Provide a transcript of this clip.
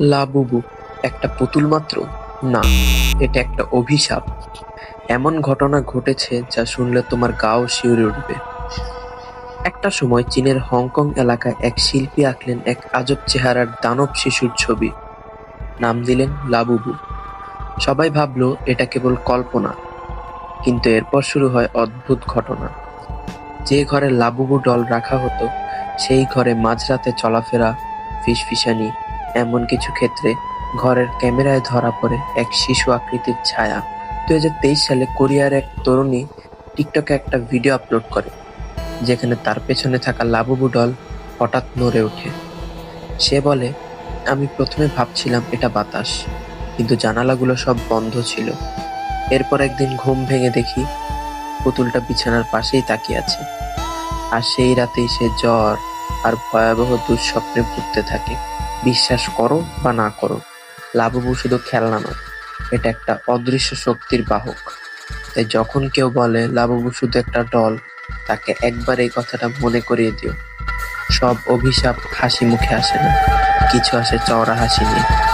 Labubu একটা পুতুল মাত্র? না, এটা একটা অভিশাপ। এমন ঘটনা ঘটেছে যা শুনলে তোমার গাও শিউরে উঠবে। একটা সময় চীনের হংকং এলাকায় এক শিল্পী আঁকলেন এক আজব চেহারার দানব শিশুর ছবি। নাম দিলেন লাবুবু সবাই ভাবলো, এটা কেবল কল্পনা। কিন্তু এরপর শুরু হয় অদ্ভুত ঘটনা। যে ঘরে লাবুবু ডল রাখা হতো, সেই ঘরে মাঝরাতে চলাফেরা, ফিসফিসানি এমন কিছু ক্ষেত্রে ঘরের ক্যামেরায় ধরা পড়ে এক শিশু আকৃতির ছায়া। দু হাজার তেইশ সালে কোরিয়ার এক তরুণী টিকটকে একটা ভিডিও আপলোড করে, যেখানে তার পেছনে থাকা লাবুবু ডল হঠাৎ নড়ে ওঠে। সে বলে, আমি প্রথমে ভাবছিলাম এটা বাতাস, কিন্তু জানালাগুলো সব বন্ধ ছিল। এরপর একদিন ঘুম ভেঙে দেখি পুতুলটা বিছানার পাশেই তাকিয়ে আছে। আর সেই রাতেই সে জ্বর আর ভয়াবহ দুঃস্বপ্নে ভুগতে থাকে। বিশ্বাস করো বা না করো, লাবুবু শুধু খেলনা নয়, এটা একটা অদৃশ্য শক্তির বাহক। তাই যখন কেউ বলে, লাবুবু শুধু একটা ডল তাকে একবার এই কথাটা মনে করিয়ে দিও। সব অভিশাপ হাসি মুখে আসে না, কিছু আসে চওড়া হাসি নিয়ে।